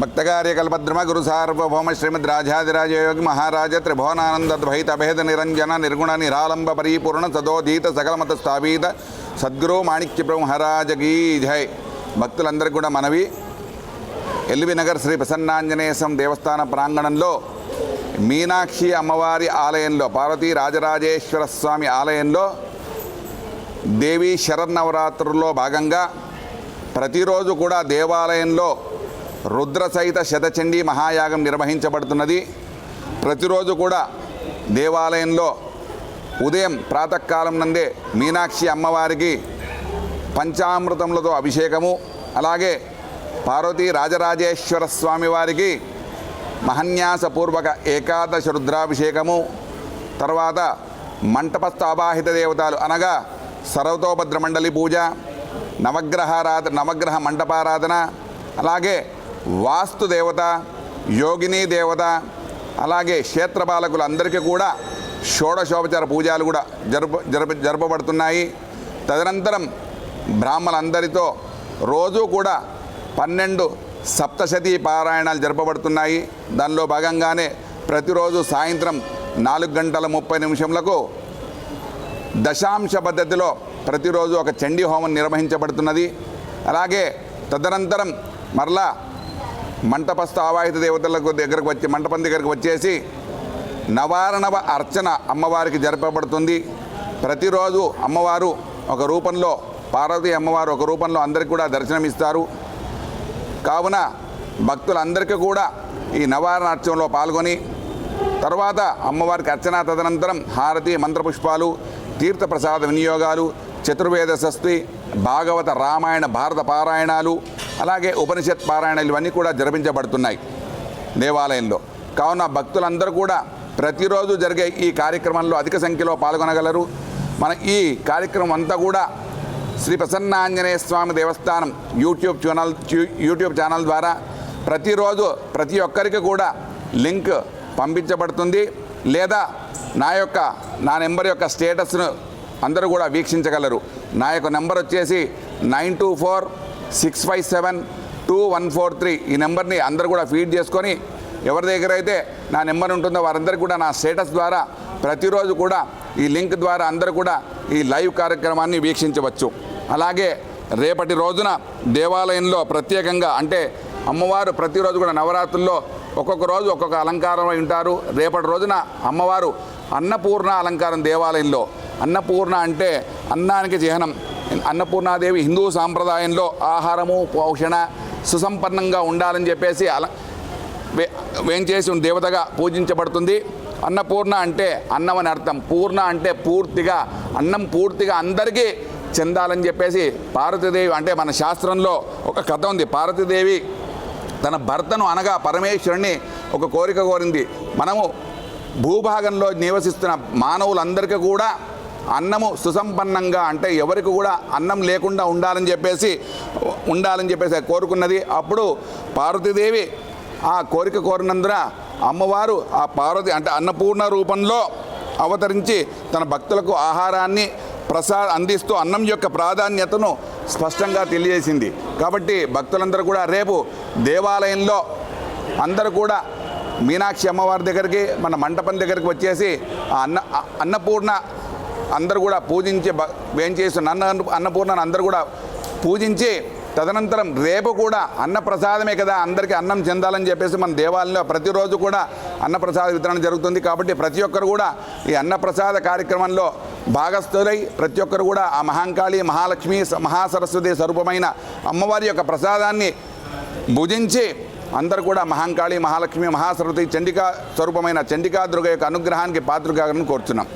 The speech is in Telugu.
భక్తకార్యకల్పద్రమ గురు సార్వభౌమ శ్రీమద్ రాజాదిరాజయోగి మహారాజ త్రిభువనానంద ద్వైత నిరంజన నిర్గుణ నిరాలంబ పరిపూర్ణ సదోదీత సకలమత స్థాపిత సద్గురు మాణిక్య మహారాజ గీ జై. భక్తులందరికీ కూడా మనవి. ఎల్వి నగర్ శ్రీ ప్రసన్నాంజనేయం దేవస్థాన ప్రాంగణంలో మీనాక్షి అమ్మవారి ఆలయంలో పార్వతీ రాజరాజేశ్వర స్వామి ఆలయంలో దేవీ శరన్నవరాత్రుల్లో భాగంగా ప్రతిరోజు కూడా దేవాలయంలో రుద్రసహిత శతచండీ మహాయాగం నిర్వహించబడుతున్నది. ప్రతిరోజు కూడా దేవాలయంలో ఉదయం ప్రాతకాలం నందే మీనాక్షి అమ్మవారికి పంచామృతములతో అభిషేకము అలాగే పార్వతీ రాజరాజేశ్వర స్వామి వారికి మహన్యాసపూర్వక ఏకాదశ రుద్రాభిషేకము తర్వాత మంటపస్థ అబాహిత దేవతలు అనగా సర్వతోభద్ర మండలి పూజ నవగ్రహారాధ నవగ్రహ మంటపారాధన అలాగే వాస్తు దేవత యోగిని దేవత అలాగే క్షేత్రపాలకులందరికీ కూడా షోడశోపచార పూజలు కూడా జరుపు జరుపు జరపబడుతున్నాయి. తదనంతరం బ్రాహ్మలందరితో రోజు కూడా పన్నెండు సప్తశతీ పారాయణాలు జరపబడుతున్నాయి. దానిలో భాగంగానే ప్రతిరోజు సాయంత్రం నాలుగు గంటల ముప్పై నిమిషంలకు దశాంశ పద్ధతిలో ప్రతిరోజు ఒక చండీ హోమం నిర్వహించబడుతున్నది. అలాగే తదనంతరం మరలా మంటపస్థ ఆవాహిత దేవతలకు దగ్గరకు వచ్చి మంటపం దగ్గరకు వచ్చేసి నవారణవ అర్చన అమ్మవారికి జరపబడుతుంది. ప్రతిరోజు అమ్మవారు ఒక రూపంలో పార్వతీ అమ్మవారు ఒక రూపంలో అందరికీ కూడా దర్శనమిస్తారు. కావున భక్తులందరికీ కూడా ఈ నవారణ అర్చనలో పాల్గొని తర్వాత అమ్మవారికి అర్చన తదనంతరం హారతి మంత్రపుష్పాలు తీర్థప్రసాద వినియోగాలు చతుర్వేద సస్తి భాగవత రామాయణ భారత పారాయణాలు అలాగే ఉపనిషత్ పారాయణలు ఇవన్నీ కూడా జరిపించబడుతున్నాయి దేవాలయంలో. కావున భక్తులందరూ కూడా ప్రతిరోజు జరిగే ఈ కార్యక్రమంలో అధిక సంఖ్యలో పాల్గొనగలరు. మన ఈ కార్యక్రమం అంతా కూడా శ్రీ ప్రసన్నాంజనేయ స్వామి దేవస్థానం యూట్యూబ్ ఛానల్ యూట్యూబ్ ఛానల్ ద్వారా ప్రతిరోజు ప్రతి ఒక్కరికి కూడా లింక్ పంపించబడుతుంది. లేదా నా యొక్క నా నెంబర్ యొక్క స్టేటస్ను అందరూ కూడా వీక్షించగలరు. నా యొక్క నెంబర్ వచ్చేసి nine two four six five seven two one four three ఈ నెంబర్ని అందరూ కూడా ఫీడ్ చేసుకొని ఎవరి దగ్గర అయితే నా నెంబర్ ఉంటుందో వారందరికీ కూడా నా స్టేటస్ ద్వారా ప్రతిరోజు కూడా ఈ లింక్ ద్వారా అందరూ కూడా ఈ లైవ్ కార్యక్రమాన్ని వీక్షించవచ్చు. అలాగే రేపటి రోజున దేవాలయంలో ప్రత్యేకంగా అంటే అమ్మవారు ప్రతిరోజు కూడా నవరాత్రుల్లో ఒక్కొక్క రోజు ఒక్కొక్క అలంకారం ఉంటారు. రేపటి రోజున అమ్మవారు అన్నపూర్ణ అలంకారం దేవాలయంలో. అన్నపూర్ణ అంటే అన్నానికి చిహ్నం. అన్నపూర్ణాదేవి హిందూ సాంప్రదాయంలో ఆహారము పోషణ సుసంపన్నంగా ఉండాలని చెప్పేసి అల వే- వేంచేసి దేవతగా పూజించబడుతుంది. అన్నపూర్ణ అంటే అన్నం అని అర్థం. పూర్ణ అంటే పూర్తిగా అన్నం పూర్తిగా అందరికీ చెందాలని చెప్పేసి పార్వతీదేవి అంటే మన శాస్త్రంలో ఒక కథ ఉంది. పార్వతీదేవి తన భర్తను అనగా పరమేశ్వరుని ఒక కోరిక కోరింది. మనము భూభాగంలో నివసిస్తున్న మానవులందరికీ కూడా అన్నము సుసంపన్నంగా అంటే ఎవరికి కూడా అన్నం లేకుండా ఉండాలని చెప్పేసి ఉండాలని చెప్పేసి కోరుకున్నది. అప్పుడు పార్వతీదేవి ఆ కోరిక కోరినందున అమ్మవారు ఆ పార్వతి అంటే అన్నపూర్ణ రూపంలో అవతరించి తన భక్తులకు ఆహారాన్ని ప్రసా అందిస్తూ అన్నం యొక్క ప్రాధాన్యతను స్పష్టంగా తెలియజేసింది. కాబట్టి భక్తులందరూ కూడా రేపు దేవాలయంలో అందరూ కూడా మీనాక్షి అమ్మవారి దగ్గరికి మన మంటపం దగ్గరికి వచ్చేసి ఆ అన్న అన్నపూర్ణ అందరూ కూడా పూజించి బ- వేంచేస్తున్న అన్న అన్నపూర్ణను అందరూ కూడా పూజించి తదనంతరం రేపు కూడా అన్నప్రసాదమే కదా అందరికీ అన్నం చెందాలని చెప్పేసి మన దేవాలయంలో ప్రతిరోజు కూడా అన్నప్రసాద వితరణ జరుగుతుంది. కాబట్టి ప్రతి ఒక్కరు కూడా ఈ అన్నప్రసాద కార్యక్రమంలో భాగస్థులై ప్రతి ఒక్కరు కూడా ఆ మహాంకాళి మహాలక్ష్మి మహాసరస్వతి స్వరూపమైన అమ్మవారి యొక్క ప్రసాదాన్ని భుజించి అందరూ కూడా మహాంకాళి మహాలక్ష్మి మహాసరస్వతి చండికా స్వరూపమైన చండికా దుర్గ యొక్క అనుగ్రహానికి పాత్రగా కోరుతున్నాం